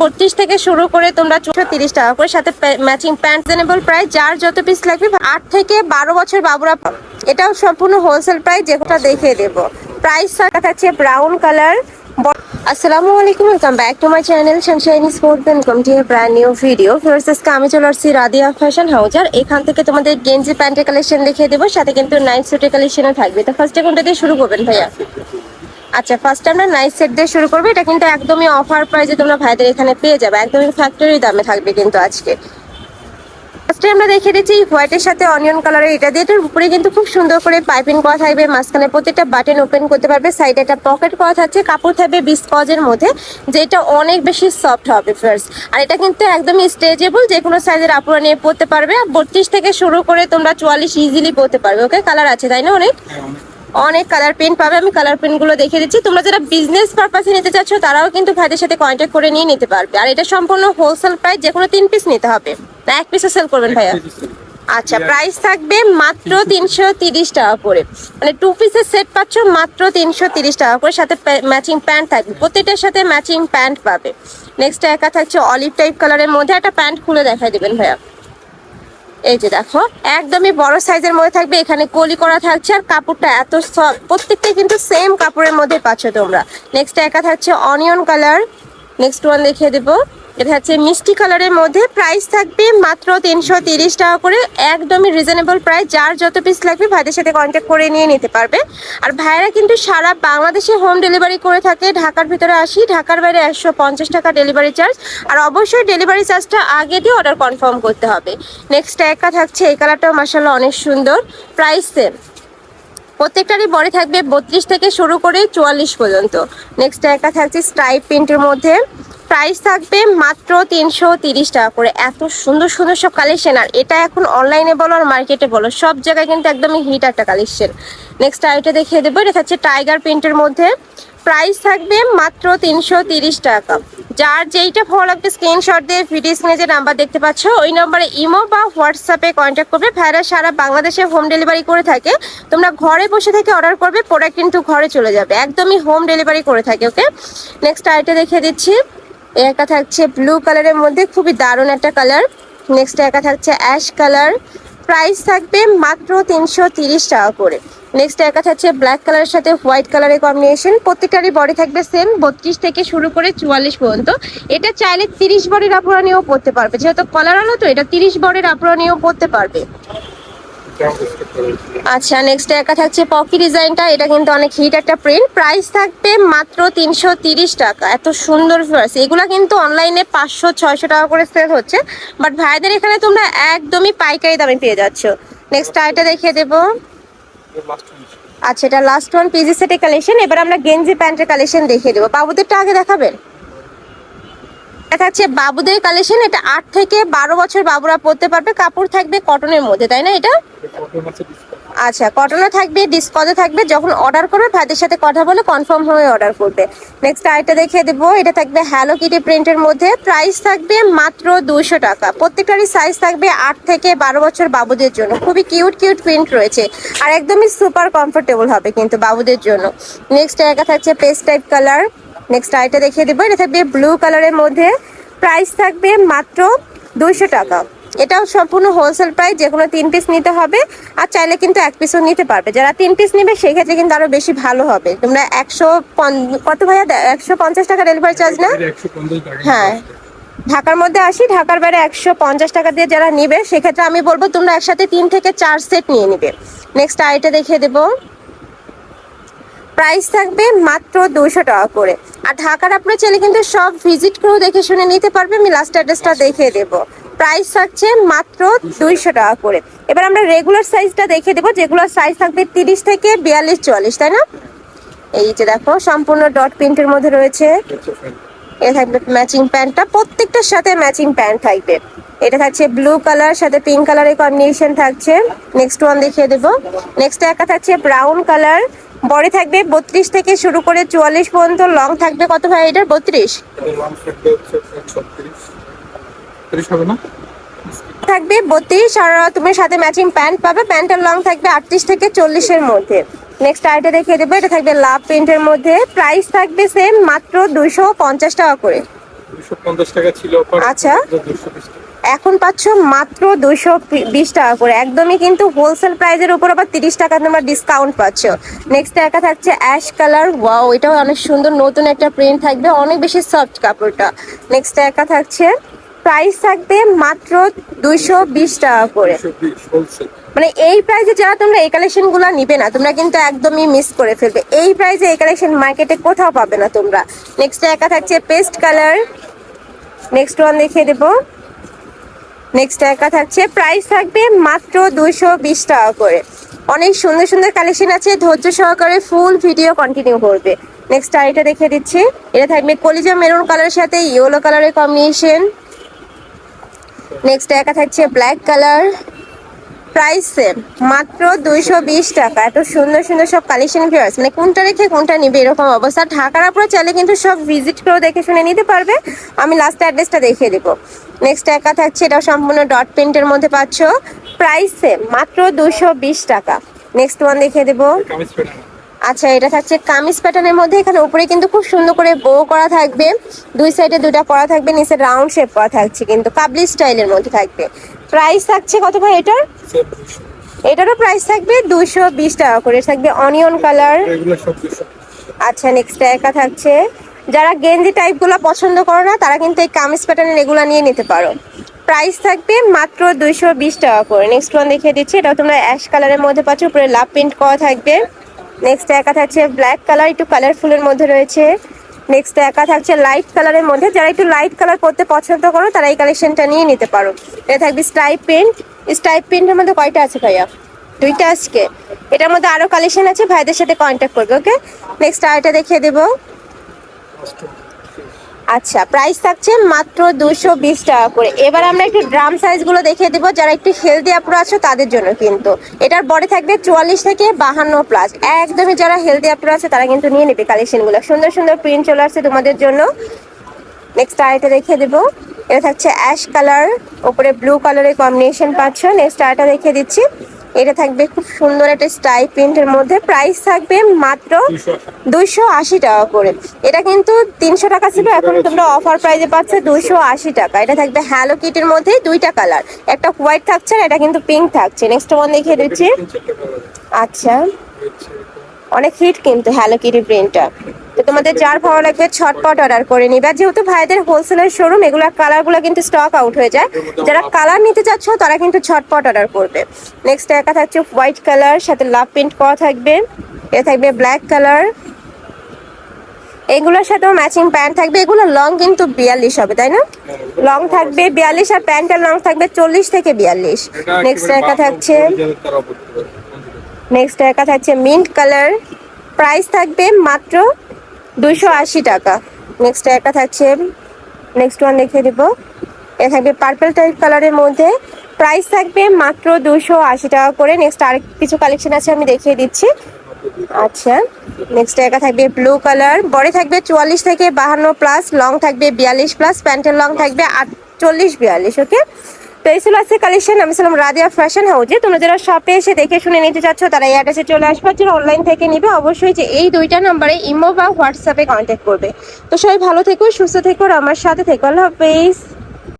বত্রিশ থেকে শুরু করে তোমরা চোদ্দশো তিরিশ টাকা করে সাথে ম্যাচিং প্যান্ট রিজনেবল প্রাইস যার যত পিস লাগবে, আট থেকে বারো বছর বাবুরা। এটাও সম্পূর্ণ হোলসেল প্রাইস যেটা দেখিয়ে দেবো। প্রাইস থাকছে ব্রাউন কালার আসসালামু আলাইকুম welcome back to my channel sunshine sport welcome to brand new video first আজকে আমি চলে আসছি রাদিয়া ফ্যাশন হাউস আর এখান থেকে তোমাদের গেঞ্জি, প্যান্টের কালেকশন দেখিয়ে দেবো, সাথে কিন্তু নাইট স্যুটের কালেকশনও থাকবে। তো ফার্স্টে কোনটা দিয়ে শুরু করবেন ভাইয়া? আচ্ছা ফার্স্ট আমরা নাইট সেট দিয়ে শুরু করব। এটা কিন্তু একদমই অফার প্রাইসে তোমরা ভাইদের এখানে পেয়ে যাবে। একদমই ফ্যাক্টরি দামে থাকবে কিন্তু আজকে। ফার্স্টে আমরা দেখে দিচ্ছি হোয়াইটের সাথে অনিয়ন কালারের এটা দিয়ে। এটার উপরে কিন্তু খুব সুন্দর করে পাইপিং করা থাকবে। মাঝখানে প্রত্যেকটা বাটন ওপেন করতে পারবে। সাইডে একটা পকেট করা থাকছে। কাপড় থাকবে বিস্কজের মধ্যে, যেটা অনেক বেশি সফট হবে ফার্স্ট আর এটা কিন্তু একদমই স্ট্রেচেবল যে কোনো সাইজের আপুরা নিয়ে পরতে পারবে। আর বত্রিশ থেকে শুরু করে তোমরা চুয়াল্লিশ ইজিলি পরতে পারবে। ওকে কালার আছে, তাই না অনেক? অনেক কালার প্রিন্ট পাবে আমি কালার প্রিন্টগুলো দেখিয়ে দিচ্ছি। তোমরা যারা বিজনেস পারপাসে নিতে চাচ্ছ তারাও কিন্তু ভাইদের সাথে কন্ট্যাক্ট করে নিয়ে নিতে পারবে। আর এটা সম্পূর্ণ হোলসেল প্রাইস যে কোনো তিন পিস নিতে হবে। না এক পিসে সেল করবেন ভাইয়া? আচ্ছা প্রাইস থাকবে মাত্র তিনশো তিরিশ টাকা করে। মানে টু পিসের সেট পাচ্ছ মাত্র তিনশো তিরিশ টাকা করে। সাথে ম্যাচিং প্যান্ট থাকবে। প্রত্যেকটার সাথে ম্যাচিং প্যান্ট পাবে। নেক্সট একা থাকছে অলিভ টাইপ কালারের মধ্যে। একটা প্যান্ট খুলে দেখাই দেবেন ভাইয়া। এই যে দেখো, একদমই বড় সাইজের মধ্যে থাকবে। এখানে কলি করা থাকছে আর কাপড়টা এত সফট প্রত্যেকটা কিন্তু সেম কাপড়ের মধ্যে পাচ্ছ তোমরা। নেক্সট একা থাকছে অনিয়ন কালার নেক্সট ওয়ান দেখিয়ে দেবো। এটা হচ্ছে মিষ্টি কালারের মধ্যে। প্রাইস থাকবে মাত্র তিনশো টাকা করে। একদমই রিজনেবল প্রাইস যার যত পিস লাগবে ভাইদের সাথে কন্ট্যাক্ট করে নিয়ে নিতে পারবে। আর ভাইরা কিন্তু সারা বাংলাদেশে হোম ডেলিভারি করে থাকে। ঢাকার ভিতরে আসি, ঢাকার বাইরে একশো পঞ্চাশ টাকা ডেলিভারি চার্জ আর অবশ্যই ডেলিভারি চার্জটা আগে দিয়ে অর্ডার কনফার্ম করতে হবে। নেক্সট একা থাকছে, এই কালারটাও মাসাল্লাহ অনেক সুন্দর। প্রাইস সেম প্রত্যেকটারই বডি থাকবে বত্রিশ থেকে শুরু করে চুয়াল্লিশ পর্যন্ত। নেক্সট একা থাকছে স্ট্রাইপ প্রিন্টের মধ্যে। প্রাইস থাকবে মাত্র তিনশো তিরিশ টাকা করে। এত সুন্দর সুন্দর সব কালেকশন আর এটা এখন অনলাইনে বলো আর মার্কেটে বলো, সব জায়গায় কিন্তু একদমই হিট একটা কালেকশন নেক্সট আইটা দেখিয়ে দেবো, এটা থাকছে টাইগার প্রিন্টের মধ্যে। প্রাইস থাকবে মাত্র তিনশো তিরিশ টাকা। যার যেইটা ভালো লাগবে স্ক্রিনশট দিয়ে ভিডিও স্ক্রিনে যে নাম্বার দেখতে পাচ্ছ, ওই নাম্বারে ইমো বা হোয়াটসঅ্যাপে কন্ট্যাক্ট করবে। ভাইরা সারা বাংলাদেশে হোম ডেলিভারি করে থাকে। তোমরা ঘরে বসে থেকে অর্ডার করবে প্রোডাক্ট কিন্তু ঘরে চলে যাবে। একদমই হোম ডেলিভারি করে থাকে ওকে নেক্সট আইটা দেখিয়ে দিচ্ছি। একটা থাকছে ব্লু কালারের মধ্যে, খুবই দারুণ একটা কালার নেক্সট একা থাকছে অ্যাশ কালার প্রাইস থাকবে মাত্র তিনশো তিরিশ টাকা করে। নেক্সট একা থাকছে ব্ল্যাক কালারের সাথে হোয়াইট কালারের কম্বিনেশন প্রত্যেকটারই বডি থাকবে সেম বত্রিশ থেকে শুরু করে চুয়াল্লিশ পর্যন্ত। এটা চাইলে তিরিশ বডির আপুরা নিয়েও পড়তে পারবে। যেহেতু কলার আলো তো, এটা তিরিশ বডির আপুরা নিয়েও পড়তে পারবে। আচ্ছা নেক্সট একা থাকছে পকি ডিজাইনটা এটা কিন্তু অনেক হিট একটা প্রিন্ট প্রাইস থাকবে মাত্র তিনশো টাকা। এত সুন্দর ফিয়ার্স এগুলা কিন্তু অনলাইনে পাঁচশো, ছয়শো টাকা করে সেল হচ্ছে। বাট ভাইদের এখানে তোমরা একদমই পাইকারি দামে পেয়ে যাচ্ছ। নেক্সট আইটা দেখিয়ে দেবো। আচ্ছা এটা লাস্ট ওয়ান পিজি সেটের কালেকশন এবার আমরা গেঞ্জি প্যান্টের কালেকশন দেখিয়ে দেবো। বাবুদেরটা আগে দেখাবেন? এটা থাকছে বাবুদের কালেকশন এটা আট থেকে বারো বছর বাবুরা পরতে পারবে। কাপড় থাকবে কটনের মধ্যে, তাই না এটা? আচ্ছা কটনে থাকবে ডিসকজে থাকবে। যখন অর্ডার করবে, ভাইদের সাথে কথা বলে কনফার্ম হয়ে অর্ডার করবে। নেক্সট আইটা দেখিয়ে দেবো, এটা থাকবে হ্যালো কিটি প্রিন্টের মধ্যে। প্রাইস থাকবে মাত্র দুশো টাকা। প্রত্যেকটারই সাইজ থাকবে আট থেকে বারো বছর বাবুদের জন্য। খুবই কিউট কিউট প্রিন্ট রয়েছে। আর একদমই সুপার কমফোর্টেবল হবে কিন্তু বাবুদের জন্য। নেক্সট একা থাকছে পেস্ট টাইপ কালার নেক্সট আইটা দেখিয়ে দেবো। এটা থাকবে ব্লু কালারের মধ্যে। প্রাইস থাকবে মাত্র দুশো টাকা। এটাও সম্পূর্ণ হোলসেল প্রাইস যে কোনো তিন পিস নিতে হবে। আর চাইলে কিন্তু এক পিসও নিতে পারবে। যারা তিন পিস নেবে সেই ক্ষেত্রে কিন্তু আরও বেশি ভালো হবে। তোমরা একশো কত ভাইয়া? একশো পঞ্চাশ টাকা ডেলিভারি চার্জ না? হ্যাঁ। ঢাকার মধ্যে আসি। ঢাকার বাইরে একশো পঞ্চাশ টাকা দিয়ে যারা নিবে, সেক্ষেত্রে আমি বলব তোমরা একসাথে তিন থেকে চার সেট নিয়ে নিবে। নেক্সট আইটা দেখিয়ে দেবো। প্রাইস থাকবে মাত্র দুশো টাকা করে। আর ঢাকার আপনার চাইলে কিন্তু সব ভিজিট করেও দেখে শুনে নিতে পারবে, আমি লাস্ট অ্যাড্রেসটা দেখিয়ে দেবো। প্রাইস থাকছে মাত্র দুইশো টাকা করে। এবার আমরা রেগুলার সাইজটা দেখে দেবো যেগুলো সাইজ থাকবে তিরিশ থেকে বিয়াল্লিশ চুয়াল্লিশ তাই না? এই যে দেখো, সম্পূর্ণ ডট প্রিন্টের মধ্যে রয়েছে। এ থাকবে ম্যাচিং প্যান্টটা প্রত্যেকটার সাথে ম্যাচিং প্যান্ট থাকবে। এটা থাকছে ব্লু কালার সাথে পিঙ্ক কালারের কম্বিনেশন থাকছে। নেক্সট ওয়ান দেখিয়ে দেবো। নেক্সট একটা থাকছে ব্রাউন কালার বডি থাকবে বত্রিশ থেকে শুরু করে চুয়াল্লিশ পর্যন্ত লং থাকবে কত ভাই এটার? বত্রিশ? থাকবে বত্রিশ আর তুমি সাথে ম্যাচিং প্যান্ট পাবে। প্যান্টের লং থাকবে আটত্রিশ থেকে চল্লিশের মধ্যে। নেক্সট আইটা দেখিয়ে দেবো এটা থাকবে লাভ প্রিন্টের মধ্যে। প্রাইস থাকবে সেম মাত্র দুইশো পঞ্চাশ টাকা করে। টাকা ছিল আচ্ছা। দুশো এখন পাচ্ছ মাত্র দুইশো বিশ টাকা করে। একদমই কিন্তু হোলসেল প্রাইজের উপর আবার তিরিশ টাকা তোমার ডিসকাউন্ট পাচ্ছ। নেক্সট একা থাকছে অ্যাশ কালার ওয়াও এটাও অনেক সুন্দর নতুন একটা প্রিন্ট থাকবে অনেক বেশি সফট কাপড়টা। নেক্সট একা থাকছে প্রাইস থাকবে মাত্র দুইশো বিশ টাকা করে। মানে এই প্রাইসে যারা তোমরা এই কালেকশনগুলো নিবে না তোমরা কিন্তু একদমই মিস করে ফেলবে। এই প্রাইসে এই কালেকশন মার্কেটে কোথাও পাবে না তোমরা। নেক্সট একা থাকছে পেস্ট কালার নেক্সট ওয়ান দেখিয়ে দেবো। নেক্সট একা থাকছে প্রাইস থাকবে মাত্র দুইশো বিশ টাকা করে। অনেক সুন্দর সুন্দর কালেকশন আছে ধৈর্য সহকারে ফুল ভিডিও কন্টিনিউ করবে। নেক্সট আর এটা দেখিয়ে দিচ্ছি। এটা থাকবে কলিজা মেরুন কালারের সাথে ইয়েলো কালারের কম্বিনেশন নেক্সট একা থাকছে ব্ল্যাক কালার প্রাইস সেম মাত্র দুইশো বিশ টাকা। এত সুন্দর সুন্দর সব কালেকশন ভিউয়ার্স মানে কোনটা রেখে কোনটা নিবে এরকম অবস্থা। ঢাকার আপনারা চাইলে কিন্তু সব ভিজিট করে দেখে শুনে নিতে পারবে। আমি লাস্ট অ্যাড্রেসটা দেখিয়ে দেবো। নেক্সট একা থাকছে এটা সম্পূর্ণ ডট প্রিন্টের মধ্যে পাচ্ছ। প্রাইস সেম মাত্র দুশো বিশ টাকা। নেক্সট ওয়ান দেখিয়ে দেবো। আচ্ছা এটা থাকছে কামিজ প্যাটার্নের মধ্যে। এখানে উপরে কিন্তু খুব সুন্দর করে বো করা থাকবে। দুই সাইডে দুটা করা থাকবে নিচে রাউন্ড শেপ করা থাকছে কিন্তু কাবলি স্টাইলের মধ্যে থাকবে। প্রাইস থাকছে কত ভাই এটার? এটারও প্রাইস থাকবে দুশো বিশ টাকা করে। থাকবে অনিয়ন কালার এগুলো সব দুশো আচ্ছা নেক্সট একা থাকছে। যারা গেঞ্জি টাইপগুলো পছন্দ করো না তারা কিন্তু এই কামিজ প্যাটার্নের এগুলো নিয়ে নিতে পারো। প্রাইস থাকবে মাত্র দুইশো বিশ টাকা করে। নেক্সট ওয়ান দেখিয়ে দিচ্ছি। এটা তোমরা অ্যাশ কালারের মধ্যে পাচ্ছ। উপরে লাভ প্রিন্ট করা থাকবে। নেক্সট একা থাকছে ব্ল্যাক কালার একটু কালারফুলের মধ্যে রয়েছে। নেক্সট একা থাকছে লাইট কালারের মধ্যে। যারা একটু লাইট কালার পরতে পছন্দ করো, তারা এই কালেকশনটা নিয়ে নিতে পারো। এটা থাকবে স্টাইপ প্রিন্ট স্টাইপ প্রিন্টের মধ্যে কয়টা আছে ভাইয়া? দুইটা আজকে। এটার মধ্যে আরও কালেকশন আছে, ভাইদের সাথে কন্ট্যাক্ট করবে ওকে নেক্সট আরেকটা দেখিয়ে দেবো। আচ্ছা প্রাইস থাকছে মাত্র দুশো বিশ টাকা করে। এবার আমরা একটু ড্রাম সাইজগুলো দেখিয়ে দেবো। যারা একটু হেলদি আপুরা আছো, তাদের জন্য কিন্তু। এটার বডি থাকবে চুয়াল্লিশ থেকে বাহান্ন প্লাস একদমই যারা হেলদি আপুরা আছে, তারা কিন্তু নিয়ে নেবে কালেকশনগুলো সুন্দর সুন্দর প্রিন্ট চলে আসছে তোমাদের জন্য। নেক্সট আরেকটা দেখিয়ে দেবো। এটা থাকছে অ্যাশ কালার ওপরে ব্লু কালারের কম্বিনেশন পাচ্ছ। নেক্সট আরেকটা দেখিয়ে দিচ্ছি। এটা থাকবে খুব সুন্দর একটা স্টাই প্রিন্টের মধ্যে। প্রাইস থাকবে মাত্র দুইশো আশি টাকা করে। এটা কিন্তু তিনশো টাকা ছিল, এখন তোমরা অফার প্রাইজে পাচ্ছ দুইশো আশি টাকা। এটা থাকবে হ্যালো কিটের মধ্যে দুইটা কালার। একটা হোয়াইট থাকছে আর এটা কিন্তু পিঙ্ক থাকছে। নেক্সট ওয়ান দেখিয়ে দিচ্ছি। আচ্ছা। অনেক হিট কিন্তু হ্যালো কিটি প্রিন্টটা তোমাদের যার ভালো লাগবে ছটপট অর্ডার করে নিবে। যেহেতু ভাইদের হোলসেলের শোরুম এগুলোর কালারগুলো কিন্তু স্টক আউট হয়ে যায়। যারা কালার নিতে চাচ্ছ, তারা কিন্তু ছটপট অর্ডার করবে। নেক্সট একা থাকছে হোয়াইট কালার সাথে লাভ প্রিন্ট করা থাকবে। এ থাকবে ব্ল্যাক কালার এগুলোর সাথেও ম্যাচিং প্যান্ট থাকবে। এগুলো লং কিন্তু বিয়াল্লিশ হবে, তাই না? লং থাকবে বিয়াল্লিশ আর প্যান্টের লং থাকবে চল্লিশ থেকে বিয়াল্লিশ। নেক্সট একা থাকছে। নেক্সট একা থাকছে মিন্ট কালার প্রাইস থাকবে মাত্র দুশো আশি টাকা। নেক্সট একা থাকছে নেক্সট ওয়ান দেখিয়ে দিব। এ থাকবে পার্পল টাইপ কালারের মধ্যে। প্রাইস থাকবে মাত্র দুশো আশি টাকা করে। নেক্সট আরেক কিছু কালেকশন আছে, আমি দেখিয়ে দিচ্ছি। আচ্ছা নেক্সট একা থাকবে ব্লু কালার বডি থাকবে চুয়াল্লিশ থেকে বাহান্ন প্লাস লং থাকবে বিয়াল্লিশ প্লাস প্যান্টের লং থাকবে আটচল্লিশ বিয়াল্লিশ ওকে তো এই ছিল আজকে কালেকশন আমি ছিলাম রাজিয়া ফ্যাশন হাউজে তোমরা যারা শপে এসে দেখে শুনে নিতে চাচ্ছ, তারা এই অ্যাড্রেসে চলে আসবে। আর যারা অনলাইন থেকে নিবে, অবশ্যই যে এই দুইটা নাম্বারে ইমো বা হোয়াটসঅ্যাপে কন্ট্যাক্ট করবে। তো সবাই ভালো থেকো, সুস্থ থেকো, আর আমার সাথে থেকো। আল্লাহ হাফেজ।